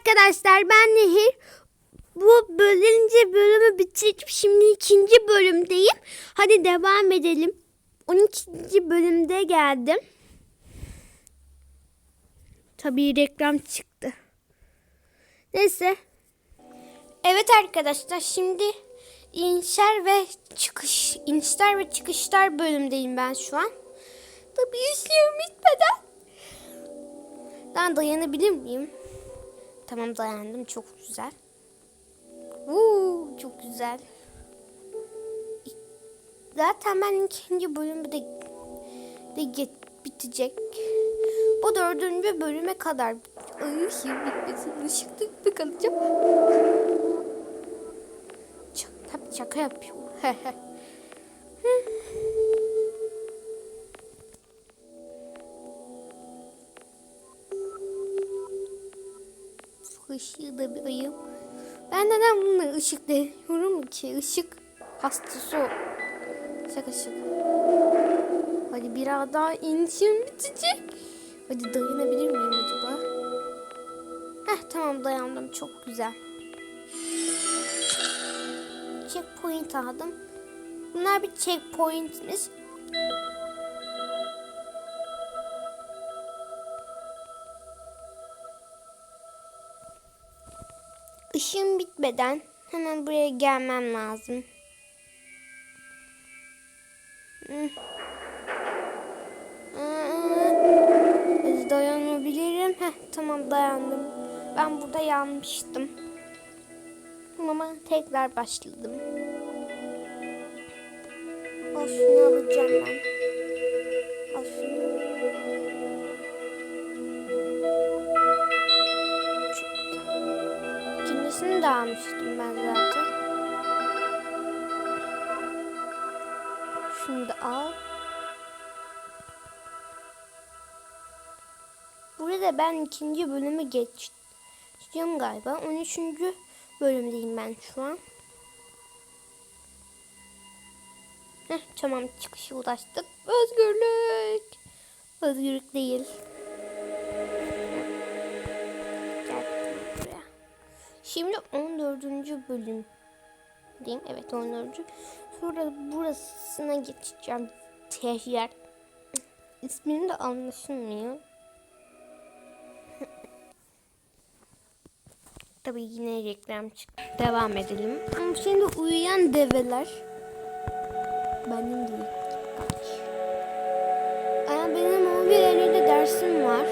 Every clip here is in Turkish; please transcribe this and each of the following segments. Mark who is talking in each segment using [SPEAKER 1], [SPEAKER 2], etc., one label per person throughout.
[SPEAKER 1] arkadaşlar ben Nehir. Bu bölünce bölümü bitirip şimdi ikinci bölümdeyim. Hadi devam edelim. 12. bölümde geldim. Tabii reklam çıktı. Neyse. Evet arkadaşlar şimdi inişler ve çıkış inişler ve çıkışlar bölümdeyim ben şu an. Tabii işlerim bitmeden. Ben dayanabilir miyim? Tamam dayandım. Çok güzel. Woo, çok güzel. Zaten ben ikinci bölümü de, de get, bitecek. Bu dördüncü bölüme kadar Ay ışığı bitmesin. Işıkta bir kalacağım. Çok, tabii şaka yapıyorum. Işığı da bir ayım. Ben neden bununla ışık deniyorum ki? Işık hastası o. Şaka şaka. Hadi biraz daha inişim bitecek. Hadi dayanabilir miyim acaba? Heh tamam dayandım. Çok güzel. Checkpoint aldım. Bunlar bir checkpointmiş. Işığım bitmeden hemen buraya gelmem lazım. Hmm. Hadi dayanabilirim. Heh, tamam dayandım. Ben burada yanmıştım. Ama tekrar başladım. Al şunu alacağım ben. Al şunu. İkincisini de almıştım ben zaten. Şunu da al. Burada ben ikinci bölümü geçeceğim galiba. 13. bölümdeyim ben şu an. Heh, tamam çıkışa ulaştık. Özgürlük. Özgürlük değil. Şimdi 14. bölüm. Diyeyim. Evet 14. Sonra burasına geçeceğim. Tehyer. İsmim de anlaşılmıyor. Tabii yine reklam çıktı. Devam edelim. Ama şimdi uyuyan develer. Benim değil. Kaç. Aa, benim 11.50'de dersim var.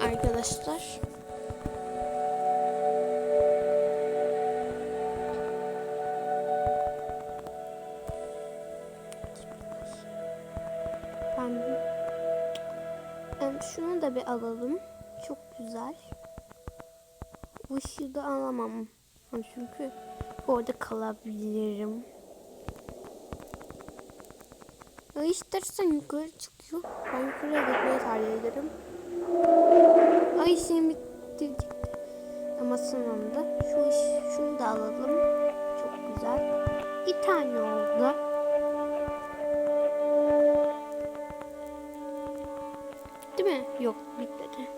[SPEAKER 1] Arkadaşlar. Şunu da bir alalım. Çok güzel. Bu ışığı da alamam. Çünkü orada kalabilirim. Ya istersen yukarı çıkıyor. Ben yukarıya gitmeyi tercih ederim. Ay işim bitti. Ama sonunda şu iş, şunu da alalım. Çok güzel. Bir tane oldu. Yok bitmedi.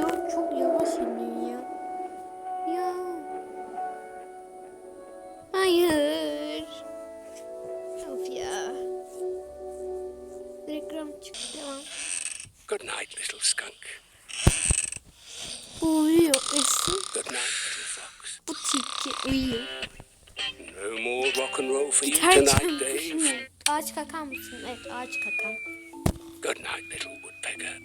[SPEAKER 1] Yok çok yavaş iniyor ya. Ya. Hayır. Of ya. Reklam çıktı.
[SPEAKER 2] Good night, little skunk.
[SPEAKER 1] Uyuyor. Esin.
[SPEAKER 2] Good night, little fox.
[SPEAKER 1] Bu tilki uyuyor.
[SPEAKER 2] No more rock and roll for you tonight, Dave.
[SPEAKER 1] Ağaç kakar mısın? Evet ağaç kakar.
[SPEAKER 2] Good night, little woodpecker.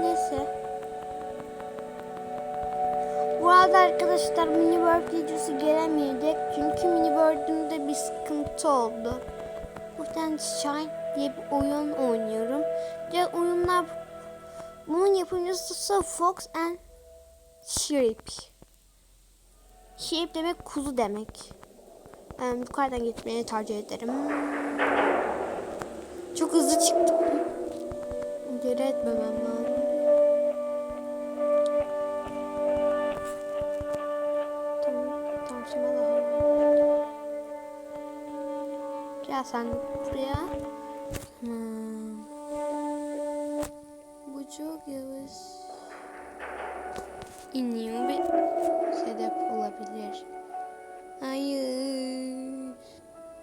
[SPEAKER 1] Neyse. Bu arada arkadaşlar mini world videosu gelemeyecek. World'ümde bir sıkıntı oldu. Buradan Shine diye bir oyun oynuyorum. Ve oyunlar bunun yapımcısı Fox and Sheep. Sheep demek kuzu demek. Yani yukarıdan gitmeyi tercih ederim. Çok hızlı çıktım. Geri etmemem lazım. Tamam. Tamam şimdi Gel sen buraya. Tamam. Bu çok yavaş. İniyor ve sebep olabilir. Hayır.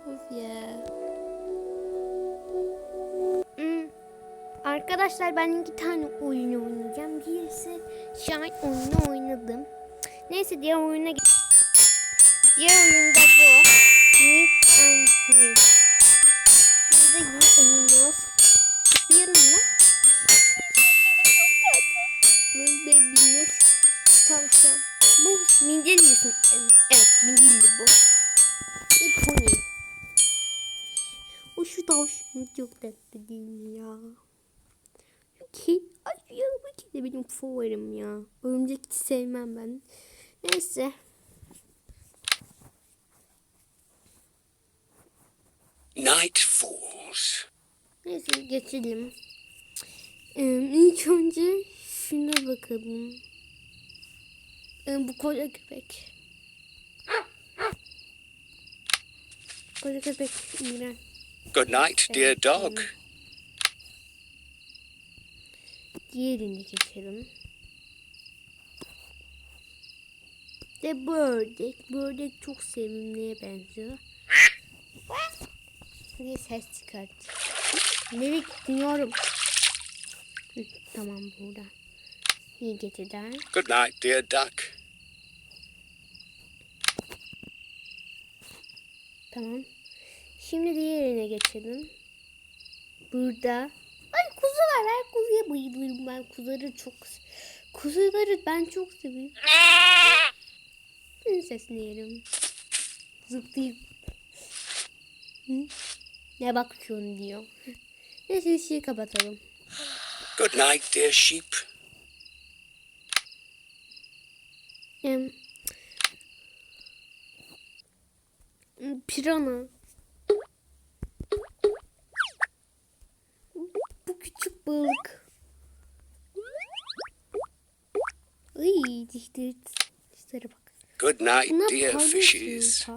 [SPEAKER 1] Of ya. Hmm. Arkadaşlar ben iki tane oyun oynayacağım. Birisi Shine oyunu oynadım. Neyse diğer oyuna. Diğer oyunda bu. Meet and Meet. Bir tavşan. Bu Mindilli Evet Mindilli bu. Bir pony. O şu tavşan çok tatlı değil mi ya? Ki, ay şu yanıma kedi benim favorim ya. Örümcek hiç sevmem ben. Neyse.
[SPEAKER 2] Night falls.
[SPEAKER 1] Neyse geçelim. Ee, ilk önce şuna bakalım. Ee, bu koca köpek. Koca köpek iğrenç.
[SPEAKER 2] Good night, dear dog.
[SPEAKER 1] Diğerini geçelim. De bu ördek. Bu ördek çok sevimliye benziyor. Hadi ses çıkart. Nereye gidiyorum? Hı, tamam burada. İyi geceler.
[SPEAKER 2] Good night, dear duck.
[SPEAKER 1] Tamam. Şimdi diğerine geçelim. Burada. Ay kuzu var. Ben kuzuya bayılırım. Ben kuzuları çok Kuzuları ben çok seviyorum. Senin sesini yerim. Zıplayıp. Hı? Ne bakıyorsun diyor. Neyse ışığı kapatalım.
[SPEAKER 2] Good night, dear sheep.
[SPEAKER 1] Em, Pirana. Bu küçük balık. Ay dişleri, dişlere bak.
[SPEAKER 2] Good night,
[SPEAKER 1] Bunlar
[SPEAKER 2] dear fishes.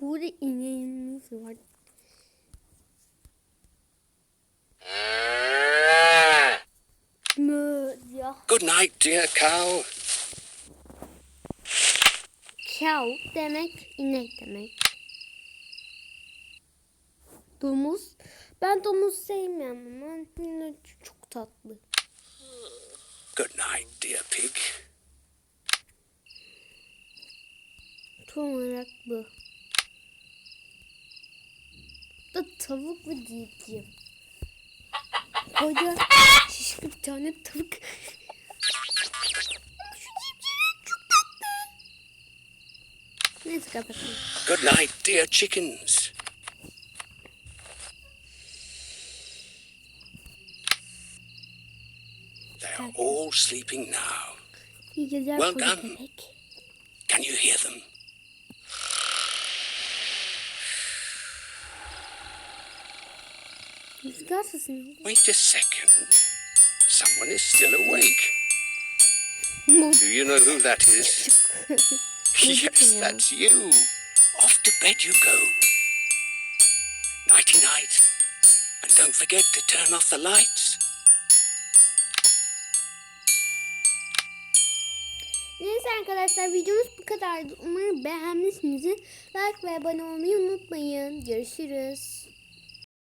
[SPEAKER 1] Burada ineğimiz var. Mö ya.
[SPEAKER 2] Good night, dear cow.
[SPEAKER 1] Cow demek inek demek. Domuz. Ben domuz sevmiyorum ama çok tatlı.
[SPEAKER 2] Good night, dear pig.
[SPEAKER 1] Tam olarak bu. Da tavuk ve civciv. Koca şişkin bir tane tavuk.
[SPEAKER 2] Good night, dear chickens. They are all sleeping now. Well done. Can you hear them?
[SPEAKER 1] Rüzgar sesi mi?
[SPEAKER 2] Wait a second. Someone is still awake. Do you know who that is? yes,
[SPEAKER 1] ya.
[SPEAKER 2] that's you. Off to bed you go. Nighty night. And don't forget to turn off the lights.
[SPEAKER 1] Neyse arkadaşlar videomuz bu kadardı. Umarım beğenmişsinizdir. Like ve abone olmayı unutmayın. Görüşürüz.